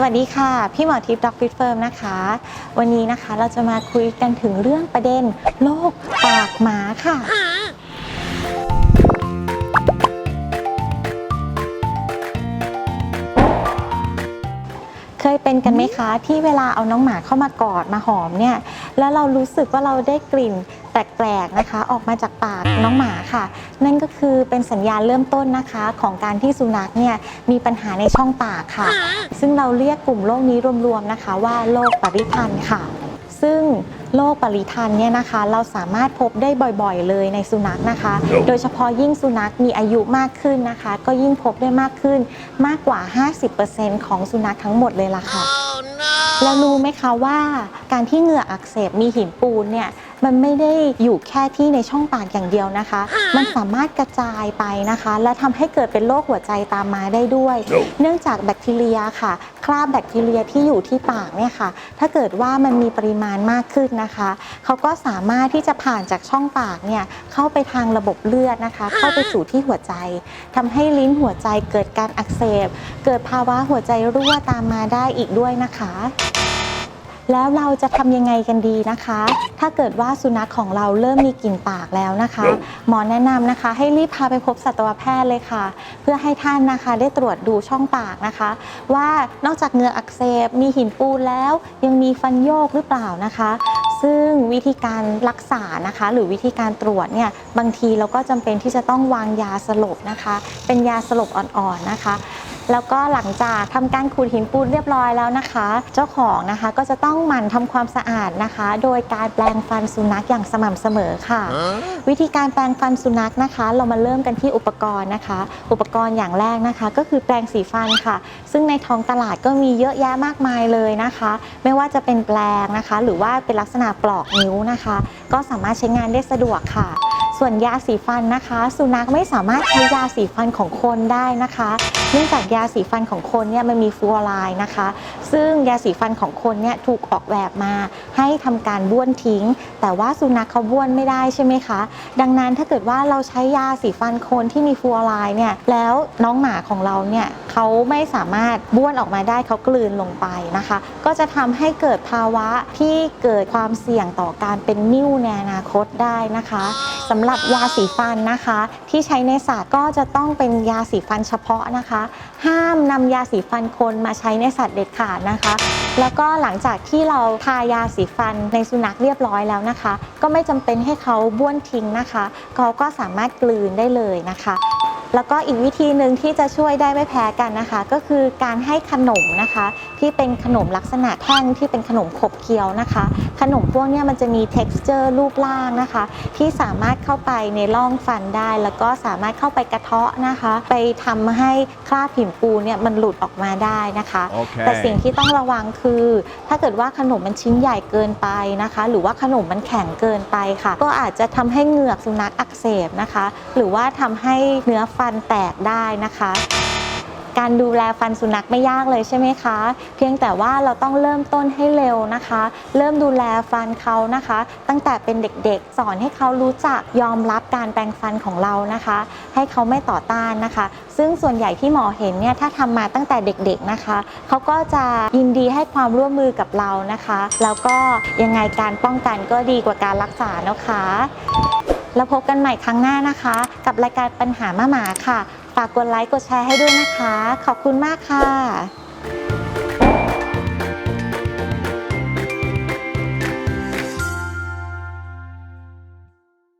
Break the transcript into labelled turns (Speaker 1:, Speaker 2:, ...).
Speaker 1: สวัสดีค่ะ พี่หมอทิพย์ด็อกฟิตเฟิร์มนะคะ วันนี้นะคะเราจะมาคุยกันถึงเรื่องประเด็นโรคปากหมาค่ะ เคยเป็นกันไหมคะ ที่เวลาเอาน้องหมาเข้ามากอดมาหอมเนี่ย แล้วเรารู้สึกว่าเราได้กลิ่น ปลกๆนะคะออกมาจากปากน้องหมาค่ะ นั่นก็คือเป็นสัญญาณเริ่มต้นนะคะของการที่สุนัขเนี่ยมีปัญหาในช่องปากค่ะ ซึ่งเราเรียกกลุ่มโรคนี้รวมๆนะคะ ว่าโรคปริทันค่ะ ซึ่งโรคปริทันเนี่ยนะคะ เราสามารถพบได้บ่อยๆ เลยในสุนัขนะคะ โดยเฉพาะยิ่งสุนัขมีอายุมากขึ้นนะคะ ก็ยิ่งพบได้มากขึ้นมากกว่า 50%ของสุนัขทั้งหมดเลยล่ะค่ะแล้วรู้ไหมคะว่าการที่เหงื่ออักเสบมีหินปูนเนี่ย มันไม่ได้อยู่แค่ที่ในช่องปากอย่างเดียวนะคะ มันสามารถกระจายไปนะคะ และทำให้เกิดเป็นโรคหัวใจตามมาได้ด้วย เนื่องจากแบคทีเรียค่ะ คราบแบคทีเรียที่อยู่ที่ปากเนี่ยค่ะ ถ้าเกิดว่ามันมีปริมาณมากขึ้นนะคะ เขาก็สามารถที่จะผ่านจากช่องปากเนี่ยเข้าไปทางระบบเลือดนะคะ เข้าไปสู่ที่หัวใจทำให้ลิ้นหัวใจเกิดการอักเสบ เกิดภาวะหัวใจรั่วตามมาได้อีกด้วยนะคะ แล้วเราจะทำยังไงกันดีนะคะ ถ้าเกิดว่าสุนัขของเราเริ่มมีกลิ่นปากแล้วนะคะ หมอแนะนำนะคะ ให้รีบพาไปพบสัตวแพทย์เลยค่ะ เพื่อให้ท่านนะคะได้ตรวจดูช่องปากนะคะ ว่านอกจากเหงือกอักเสบมีหินปูนแล้ว ยังมีฟันโยกหรือเปล่านะคะ ซึ่งวิธีการรักษานะคะ หรือวิธีการตรวจเนี่ยบางทีเราก็จำเป็นที่จะต้องวางยาสลบนะคะ เป็นยาสลบอ่อนๆนะคะ แล้วก็หลังจากทำการขูดหินปูนเรียบร้อยแล้วนะคะ เจ้าของนะคะก็จะต้องหมั่นทำความสะอาดนะคะ โดยการแปรงฟันสุนัขอย่างสม่ำเสมอค่ะ วิธีการแปรงฟันสุนัขนะคะ เรามาเริ่มกันที่อุปกรณ์นะคะ อุปกรณ์อย่างแรกนะคะ ก็คือแปรงสีฟันค่ะ ซึ่งในท้องตลาดก็มีเยอะแยะมากมายเลยนะคะ ไม่ว่าจะเป็นแปรงนะคะ หรือว่าเป็นลักษณะปลอกนิ้วนะคะ ก็สามารถใช้งานได้สะดวกค่ะ ส่วนยาสีฟันนะคะ สุนัขไม่สามารถใช้ยาสีฟันของคนได้นะคะเนื่องจากยาสีฟันของคนเนี่ยมันมีฟลูออไรด์นะคะ ซึ่งยาสีฟันของคนเนี่ยถูกออกแบบมา ให้ทำการบ้วนทิ้ง แต่ว่าสุนัขเขาบ้วนไม่ได้ใช่ไหมคะ ดังนั้นถ้าเกิดว่าเราใช้ยาสีฟันคนที่มีฟลูออไรด์เนี่ยแล้วน้องหมาของเราเนี่ยเขาไม่สามารถบ้วนออกมาได้เขากลืนลงไปนะคะ ก็จะทำให้เกิดภาวะที่เกิดความเสี่ยงต่อการเป็นนิ่วในอนาคตได้นะคะ สำหรับยาสีฟันนะคะ ที่ใช้ในสัตว์ก็จะต้องเป็นยาสีฟันเฉพาะนะคะ ห้ามนำยาสีฟันคนมาใช้ในสัตว์เด็ดขาดนะคะ แล้วก็หลังจากที่เราทายาสีฟันในสุนัขเรียบร้อยแล้วนะคะ ก็ไม่จำเป็นให้เขาบ้วนทิ้งนะคะ เขาก็สามารถกลืนได้เลยนะคะ แล้วก็อีกวิธีหนึ่งที่จะช่วยได้ไม่แพ้กันนะคะ ก็คือการให้ขนมนะคะ ที่เป็นขนมลักษณะแท่งที่เป็นขนมขบเคี้ยวนะคะ ขนมพวกเนี้ยมันจะมี texture รูปร่างนะคะ ที่สามารถเข้าไปในร่องฟันได้ แล้วก็สามารถเข้าไปกระเทาะนะคะ ไปทำให้คราบหินปูนเนี่ยมันหลุดออกมาได้นะคะ
Speaker 2: โอเค
Speaker 1: แต่สิ่งที่ต้องระวังคือ ถ้าเกิดว่าขนมมันชิ้นใหญ่เกินไปนะคะ หรือว่าขนมมันแข็งเกินไปค่ะ ก็อาจจะทำให้เหงือกสุนัขอักเสบนะคะ หรือว่าทำให้เนื้อฟันแตกได้นะคะ การดูแลฟันสุนัขไม่ยากเลยใช่ไหมคะ เพียงแต่ว่าเราต้องเริ่มต้นให้เร็วนะคะ เริ่มดูแลฟันเขานะคะ ตั้งแต่เป็นเด็กๆ สอนให้เขารู้จักยอมรับการแปรงฟันของเรานะคะ ให้เขาไม่ต่อต้านนะคะ ซึ่งส่วนใหญ่ที่หมอเห็นเนี่ยถ้าทำมาตั้งแต่เด็กๆนะคะเขาก็จะยินดีให้ความร่วมมือกับเรานะคะ แล้วก็ยังไงการป้องกันก็ดีกว่าการรักษานะคะ แล้วพบกันใหม่ครั้งหน้านะคะ กับรายการปัญหามาหมาค่ะ ฝากกดไลค์กดแชร์ให้ด้วยนะคะ ขอบคุณมากค่ะ